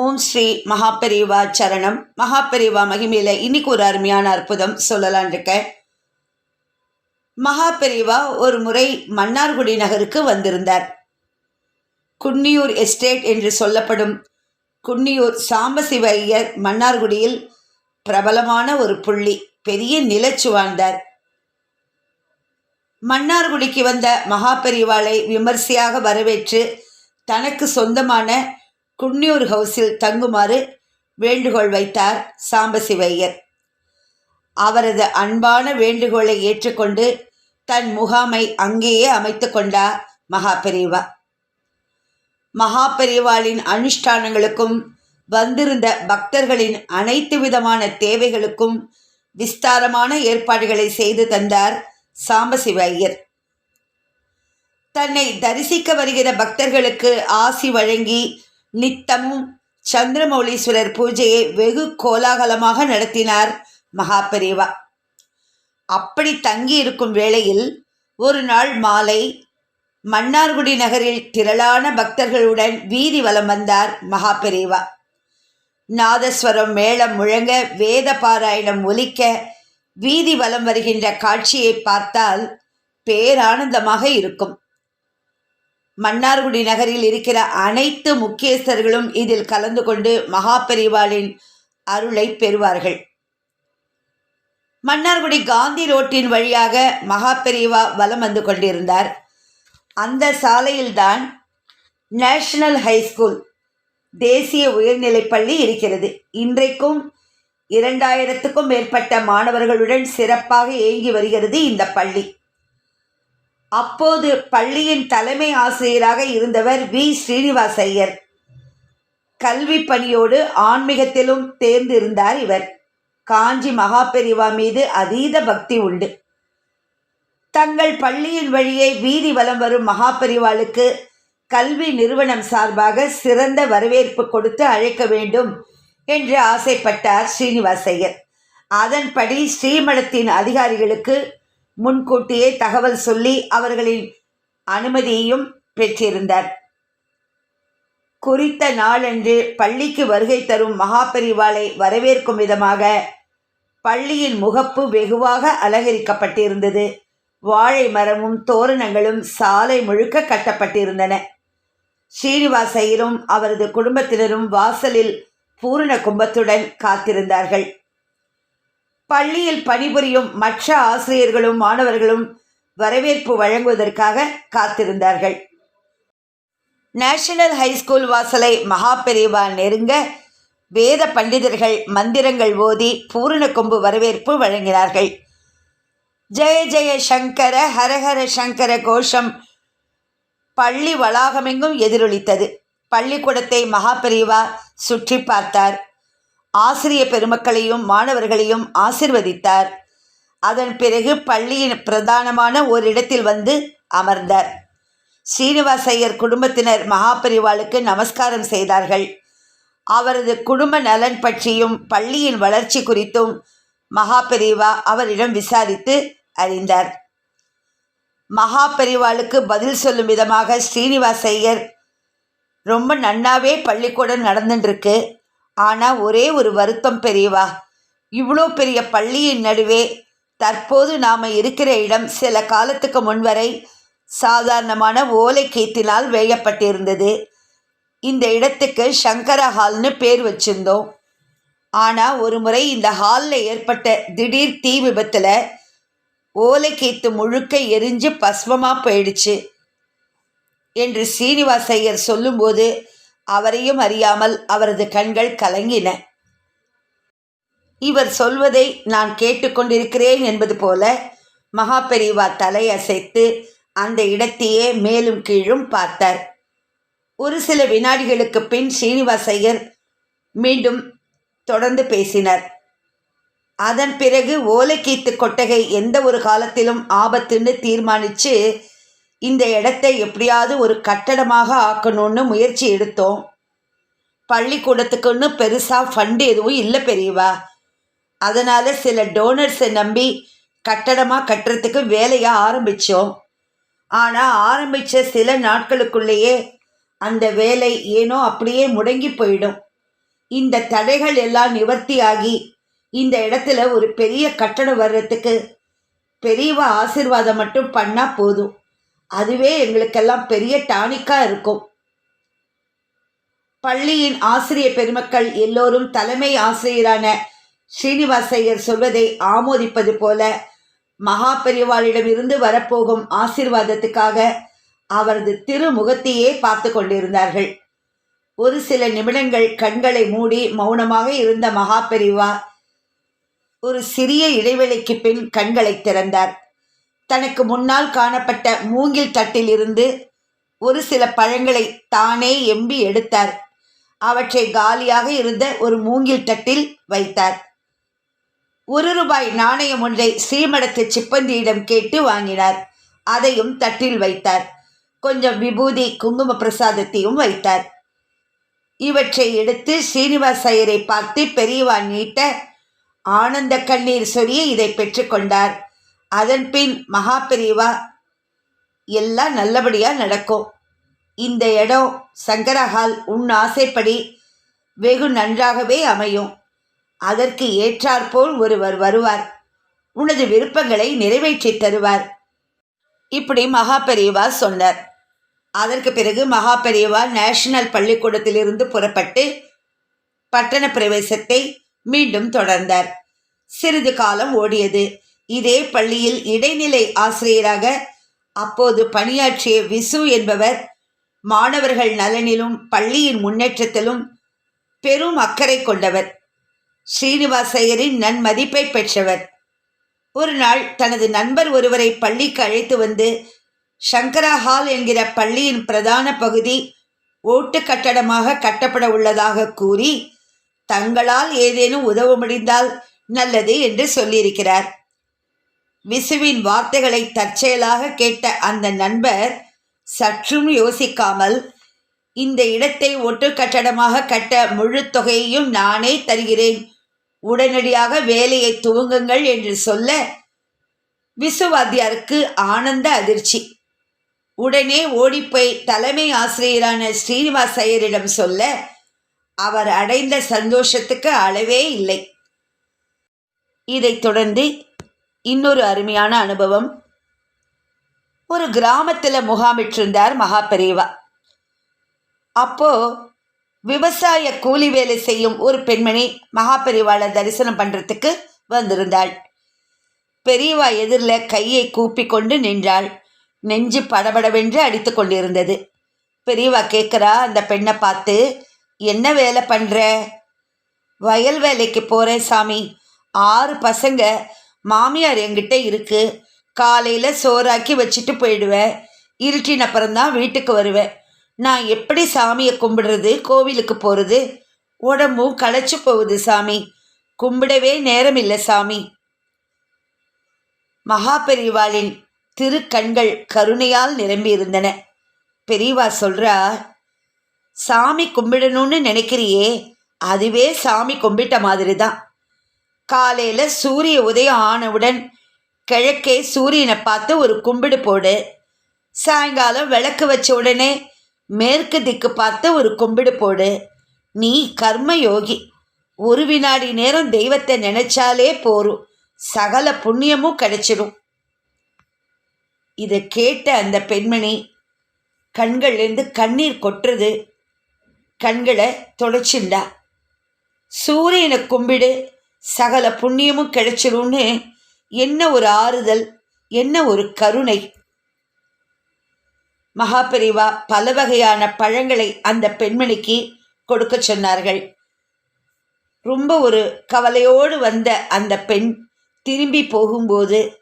ஓம் ஸ்ரீ மகாபெரிவா சரணம். மகாபெரிவா மகிமையில இன்னைக்கு ஒரு அருமையான அற்புதம் சொல்லலான் இருக்க மகாபெரிவா ஒரு முறை மன்னார்குடி நகருக்கு வந்திருந்தார். குன்னியூர் எஸ்டேட் என்று சொல்லப்படும் குன்னியூர் சாம்பசிவ ஐயர் மன்னார்குடியில் பிரபலமான ஒரு புள்ளி பெரிய நிலச்சு வாழ்ந்தார். மன்னார்குடிக்கு வந்த மகாபெரிவாளை விமர்சையாக வரவேற்று தனக்கு சொந்தமான குன்னியூர் ஹவுஸில் தங்குமாறு வேண்டுகோள் வைத்தார் சாம்பசிவையர். அவரது அன்பான வேண்டுகோளை ஏற்றுக்கொண்டு தன் முகாமை அங்கேயே அமைத்து கொண்டார் மகாபெரிவா. மகாபெரிவாளின் அனுஷ்டானங்களுக்கும் வந்திருந்த பக்தர்களின் அனைத்து விதமான தேவைகளுக்கும் விஸ்தாரமான ஏற்பாடுகளை செய்து தந்தார் சாம்பசிவையர். தன்னை தரிசிக்க வருகிற பக்தர்களுக்கு ஆசி வழங்கி நித்தமும் சந்திரமௌலீஸ்வரர் பூஜையை வெகு கோலாகலமாக நடத்தினார் மகாபெரிவா. அப்படி தங்கி இருக்கும் வேளையில் ஒரு நாள் மாலை மன்னார்குடி நகரில் திரளான பக்தர்களுடன் வீதி வலம் வந்தார் மகாபெரிவா. நாதஸ்வரம் மேளம் முழங்க வேத பாராயணம் ஒலிக்க வீதி வலம் வருகின்ற காட்சியை பார்த்தால் பேரானந்தமாக இருக்கும். மன்னார்குடி நகரில் இருக்கிற அனைத்து முக்கியஸ்தர்களும் இதில் கலந்து கொண்டு மகாபெரிவாளின் அருளை பெறுவார்கள். மன்னார்குடி காந்தி ரோட்டின் வழியாக மகாபெரிவா வலம் வந்து கொண்டிருந்தார். அந்த சாலையில்தான் நேஷனல் ஹைஸ்கூல் தேசிய உயர்நிலைப்பள்ளி இருக்கிறது. இன்றைக்கும் இரண்டாயிரத்துக்கும் மேற்பட்ட மாணவர்களுடன் சிறப்பாக இயங்கி வருகிறது இந்த பள்ளி. அப்போது பள்ளியின் தலைமை ஆசிரியராக இருந்தவர் வி. ஸ்ரீனிவாஸ் ஐயர் கல்வி பணியோடு ஆன்மீகத்திலும் தேர்ந்திருந்தார் இவர். காஞ்சி மகாபெரிவா மீது அதீத பக்தி உண்டு. தங்கள் பள்ளியின் வழியே வீதி வலம் வரும் மகாபெரிவாளுக்கு கல்வி நிறுவனம் சார்பாக சிறந்த வரவேற்பு கொடுத்து அழைக்க வேண்டும் என்று ஆசைப்பட்டார் ஸ்ரீனிவாசையர் அதன்படி ஸ்ரீமடத்தின் அதிகாரிகளுக்கு முன்கூட்டியே தகவல் சொல்லி அவர்களின் அனுமதியையும் பெற்றிருந்தார். குறித்த நாளன்று பள்ளிக்கு வருகை தரும் மகாபெரிவாளை வரவேற்கும் விதமாக பள்ளியின் முகப்பு வெகுவாக அலங்கரிக்கப்பட்டிருந்தது. வாழை மரமும் தோரணங்களும் சாலை முழுக்க கட்டப்பட்டிருந்தன. ஸ்ரீனிவாசையரும் அவரது குடும்பத்தினரும் வாசலில் பூரண கும்பத்துடன் காத்திருந்தார்கள். பள்ளியில் பணிபுரியும் மற்ற ஆசிரியர்களும் மாணவர்களும் வரவேற்பு வழங்குவதற்காக காத்திருந்தார்கள். நேஷனல் ஹைஸ்கூல் வாசலை மகாபெரிவா நெருங்க வேத பண்டிதர்கள் மந்திரங்கள் ஓதி பூரண கொம்பு வரவேற்பு வழங்கினார்கள். ஜெய ஜெய சங்கர ஹரஹர சங்கர கோஷம் பள்ளி வளாகமெங்கும் எதிரொலித்தது. பள்ளிக்கூடத்தை மகாபெரிவா சுற்றி பார்த்தார். ஆசிரிய பெருமக்களையும் மாணவர்களையும் ஆசிர்வதித்தார். அதன் பிறகு பள்ளியின் பிரதானமான ஒரு இடத்தில் வந்து அமர்ந்தார். ஸ்ரீனிவாசையர் குடும்பத்தினர் மகாபரிவாளுக்கு நமஸ்காரம் செய்தார்கள். அவரது குடும்ப நலன் பற்றியும் பள்ளியின் வளர்ச்சி குறித்தும் மகாபெரிவா அவரிடம் விசாரித்து அறிந்தார். மகாபெரிவாளுக்கு பதில் சொல்லும் விதமாக ஸ்ரீனிவாச ஐயர் ரொம்ப நன்னாவே பள்ளிக்கூடம் நடந்துட்டுருக்கு ஆனால் ஒரே ஒரு வருத்தம் பெரியவா. இவ்வளோ பெரிய பள்ளியின் நடுவே தற்போது நாம் இருக்கிற இடம் சில காலத்துக்கு முன்வரை சாதாரணமான ஓலை கீத்தினால் வேயப்பட்டிருந்தது. இந்த இடத்துக்கு சங்கர ஹால்னு பேர் வச்சிருந்தோம். ஆனால் ஒரு முறை இந்த ஹாலில் ஏற்பட்ட திடீர் தீ விபத்தில் ஓலைக்கீத்து முழுக்க எரிஞ்சு பஸ்வமாக போயிடுச்சு. என்று சீனிவாசையர் சொல்லும்போது அவரையும் அறியாமல் அவரது கண்கள் கலங்கின. இவர் சொல்வதை நான் கேட்டுக்கொண்டிருக்கிறேன் என்பது போல மகாபெரிவா தலை அசைத்து அந்த இடத்தையே மேலும் கீழும் பார்த்தார். ஒரு சில வினாடிகளுக்கு பின் ஸ்ரீனிவாசையர் மீண்டும் தொடர்ந்து பேசினார். அதன் பிறகு ஓலைக்கீத்து கொட்டகை எந்த ஒரு காலத்திலும் ஆபத்துன்னு தீர்மானித்து இந்த இடத்தை எப்படியாவது ஒரு கட்டடமாக ஆக்கணும்னு முயற்சி எடுத்தோம். பள்ளிக்கூடத்துக்குன்னு பெருசாக ஃபண்டு எதுவும் இல்லை பெரியவா. அதனால் சில டோனர்ஸை நம்பி கட்டடமாக கட்டுறதுக்கு வேலையை ஆரம்பித்தோம் ஆனால் ஆரம்பித்த சில நாட்களுக்குள்ளேயே அந்த வேலை ஏனோ அப்படியே முடங்கி போயிடும். இந்த தடைகள் எல்லாம் நிவர்த்தியாகி இந்த இடத்துல ஒரு பெரிய கட்டடம் வர்றதுக்கு பெரியவா ஆசீர்வாதம் மட்டும் பண்ணால் போதும். அதுவே எங்களுக்கெல்லாம் பெரிய டானிக்கா இருக்கும். பள்ளியின் ஆசிரிய பெருமக்கள் எல்லோரும் தலைமை ஆசிரியரான ஸ்ரீனிவாசையர் சொல்வதை ஆமோதிப்பது போல மகா பெரியவாளிடமிருந்து வரப்போகும் ஆசிர்வாதத்துக்காக அவரது திருமுகத்தையே பார்த்து கொண்டிருந்தார்கள். ஒரு சில நிமிடங்கள் கண்களை மூடி மௌனமாக இருந்த மகா பெரிவா ஒரு சிறிய இடைவெளிக்கு பின் கண்களை திறந்தார். தனக்கு முன்னால் காணப்பட்ட மூங்கில் தட்டில் இருந்து ஒரு சில பழங்களை தானே எம்பி எடுத்தார். அவற்றை காலியாக இருந்த ஒரு மூங்கில் தட்டில் வைத்தார். ஒரு ரூபாய் நாணயம் ஒன்றை ஸ்ரீமடத்து சிப்பந்தியிடம் கேட்டு வாங்கினார். அதையும் தட்டில் வைத்தார். கொஞ்சம் விபூதி குங்கும பிரசாதத்தையும் வைத்தார். இவற்றை எடுத்து ஸ்ரீனிவாஸ் ஐயரை பார்த்து பெரியவா நீட்ட ஆனந்த கண்ணீர் சொரிய இதை பெற்றுக்கொண்டார். அதன் பின் மகா பெரியவா எல்லாம் நல்லபடியாக நடக்கும். இந்த இடம் சங்கரஹால் உன் ஆசைப்படி வெகு நன்றாகவே அமையும். அதற்கு ஏற்றாற்போல் ஒருவர் வருவார். உனது விருப்பங்களை நிறைவேற்றித் தருவார். இப்படி மகா பெரியவா சொன்னார். அதற்கு பிறகு மகா பெரியவா நேஷனல் பள்ளிக்கூடத்திலிருந்து புறப்பட்டு பட்டண பிரவேசத்தை மீண்டும் தொடர்ந்தார். சிறிது காலம் ஓடியது. இதே பள்ளியில் இடைநிலை ஆசிரியராக அப்போது பணியாற்றிய விசு என்பவர் மாணவர்கள் நலனிலும் பள்ளியின் முன்னேற்றத்திலும் பெரும் அக்கறை கொண்டவர். ஸ்ரீனிவாசையரின் நன்மதிப்பை பெற்றவர். ஒரு நாள் தனது நண்பர் ஒருவரை பள்ளிக்கு அழைத்து வந்து சங்கரா ஹால் என்கிற பள்ளியின் பிரதான பகுதி ஓட்டு கட்டடமாக கட்டப்பட உள்ளதாக கூறி தங்களால் ஏதேனும் உதவ முடிந்தால் நல்லது என்று சொல்லியிருக்கிறார். விசுவின் வார்த்தைகளை தற்செயலாக கேட்ட அந்த நண்பர் சற்றும் யோசிக்காமல் இந்த இடத்தை ஒட்டு கட்டடமாக கட்ட முழு தொகையையும் நானே தருகிறேன். உடனடியாக வேலையை துவங்குங்கள் என்று சொல்ல விசுவாத்தியாருக்கு ஆனந்த அதிர்ச்சி. உடனே ஓடிப்போய் தலைமை ஆசிரியரான ஸ்ரீனிவாஸ் ஐயரிடம் சொல்ல அவர் அடைந்த சந்தோஷத்துக்கு அளவே இல்லை. இதைத் தொடர்ந்து இன்னொரு அருமையான அனுபவம். ஒரு கிராமத்தில் முகாமிட்டிருந்தார் மகா பெரியவா அப்போ விவசாய கூலி வேலை செய்யும் ஒரு பெண்மணி மகா பெரியவாளை தரிசனம் பண்ணுறதுக்கு வந்திருந்தாள். பெரியவா எதிரில் கையை கூப்பி கொண்டு நின்றாள். நெஞ்சு படபடவென்று அடித்து கொண்டிருந்தது. பெரியவா கேட்குறா அந்த பெண்ணை பார்த்து என்ன வேலை பண்ணுற வயல் வேலைக்கு போகிறேன் சாமி. ஆறு பசங்க மாமியார் என்கிட்ட இருக்கு. காலையில் சோறாக்கி வச்சுட்டு போயிடுவேன் இருட்டின் அப்புறம்தான் வீட்டுக்கு வருவேன் நான் எப்படி சாமியை கும்பிடுறது கோவிலுக்கு போகிறது உடம்பும் களைச்சு போகுது சாமி. கும்பிடவே நேரம் இல்லை சாமி. மகா பெரிவாளின் திருக்கண்கள் கருணையால் நிரம்பி இருந்தன பெரியவா சொல்றா சாமி கும்பிடணும்னு நினைக்கிறியே. அதுவே சாமி கும்பிட்ட மாதிரி தான் காலையில் சூரிய உதயம் ஆனவுடன் கிழக்கே சூரியனை பார்த்து ஒரு கும்பிடு போடு. சாயங்காலம் விளக்கு வச்ச உடனே மேற்கு திக்கு பார்த்து ஒரு கும்பிடு போடு. நீ கர்ம யோகி ஒரு வினாடி நேரம் தெய்வத்தை நினைச்சாலே போரும். சகல புண்ணியமும் கிடைச்சிடும். இதை கேட்ட அந்த பெண்மணி கண்கள்லேருந்து கண்ணீர் கொட்டுறது. கண்களை தொடச்சிண்டா சூரியனை கும்பிடு. சகல புண்ணியமும் கிடைச்சிரும்னு என்ன ஒரு ஆறுதல் என்ன ஒரு கருணை. மகாபெரிவா பல வகையான பழங்களை அந்த பெண்மணிக்கு கொடுக்க சொன்னார்கள். ரொம்ப ஒரு கவலையோடு வந்த அந்த பெண் திரும்பி போகும்போது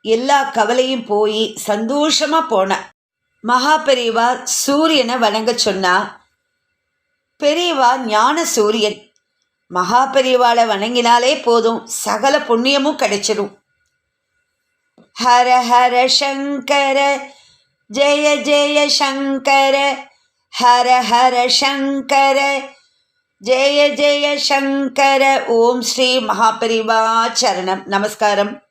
எல்லா கவலையும் போய் சந்தோஷமா போன. மகாபெரிவா சூரியனை வணங்க சொன்னா பெரியவா ஞான சூரியன் மகாபெரிவாளை வணங்கினாலே போதும். சகல புண்ணியமும் கிடைச்சிடும் ஹர ஹர சங்கர ஜெய ஜெய சங்கர ஹர ஹர சங்கர ஜெய ஜெய சங்கர. ஓம் ஸ்ரீ மகாபரிவா சரணம். நமஸ்காரம்.